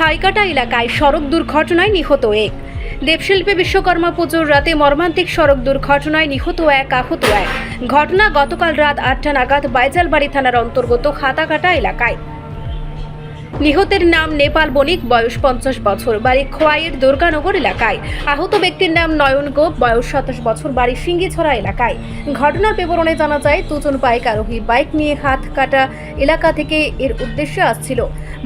হাইকাটা এলাকায় সড়ক দুর্ঘটনায় নিহত এক। দেবশিল্পী বিশ্বকর্মা পুজোর রাতে মর্মান্তিক সড়ক দুর্ঘটনায় নিহত এক, আহত এক। ঘটনা গতকাল রাত আটটা নাগাদ বাইজালবাড়ি থানার অন্তর্গত খাতাকাটা এলাকায়। নিহতের নাম নেপাল বণিক, বয়স পঞ্চাশ বছর, বাড়ি খোয়াইয়ের দুর্গানগর এলাকায়। আহত ব্যক্তির নাম নয়ন গোপ, বয়স সাতাশ বছর, বাড়ি সিঙ্গিছড়া এলাকায়। ঘটনার বিবরণে জানা যায়, দুজন বাইক আরোহী বাইক নিয়ে হাত কাটা এলাকা থেকে এর উদ্দেশ্যে আসছিল।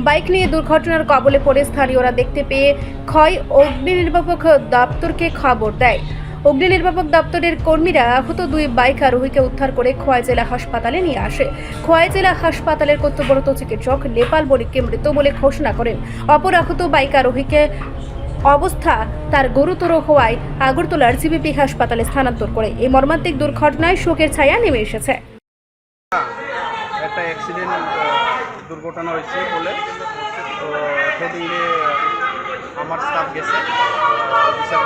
বাইক নিয়ে দুর্ঘটনার কবলে পড়ে স্থানীয়রা দেখতে পেয়ে ক্ষয় অগ্নি নির্বাপক দপ্তরকে খবর দেয়। অগ্নি নির্বাপক দপ্তরের কর্মীরা আহত দুই বাইক আরোহীকে উদ্ধার করে খোয়াই জেলা হাসপাতালে নিয়ে আসে। খোয়াই জেলা হাসপাতালের কর্তব্যরত চিকিৎসক নেপাল বণিককে মৃত বলে ঘোষণা করেন। অপর আহত বাইক আরোহীকে অবস্থা তার গুরুতর হওয়ায় আগরতলার জিবিপি হাসপাতালে স্থানান্তর করে। এই মর্মান্তিক দুর্ঘটনায় শোকের ছায়া নেমে এসেছে। একটা অ্যাক্সিডেন্ট দুর্ঘটনা হয়েছে বলে। আমার স্টাফ গেছে।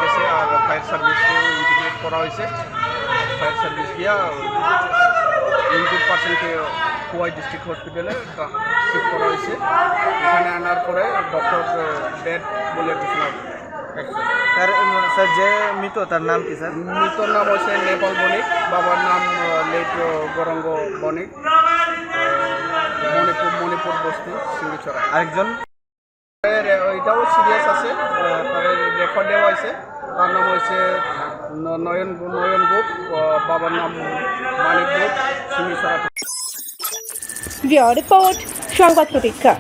গেছে আর ফায়ার সার্ভিসকে ইন্টিগ্রেট করা হয়েছে ফায়ার সার্ভিস গিয়া ইনজুর পার্সনকে কুয়াই ডিস্ট্রিক্ট হসপিটালে শিফট করা হয়েছে এখানে আনার পরে ডক্টর ডেড বলে ঘোষণা। স্যার স্যার যে মৃত তার নাম কি স্যার মৃতর নাম হচ্ছে নেপাল বণিক বাবার নাম লেট গরঙ্গ বণিক মণিপুর মণিপুর বস্তু সিঙ্গিছড়া আরেকজন? এটাও সিরিয়াস আছে তাদের দেওয়া হয়েছে। তার নাম হয়েছে নয়ন নয়ন গোপ বাবার নাম মানিক গোপ সারা রিপোর্ট, সংবাদ প্রতীক্ষা।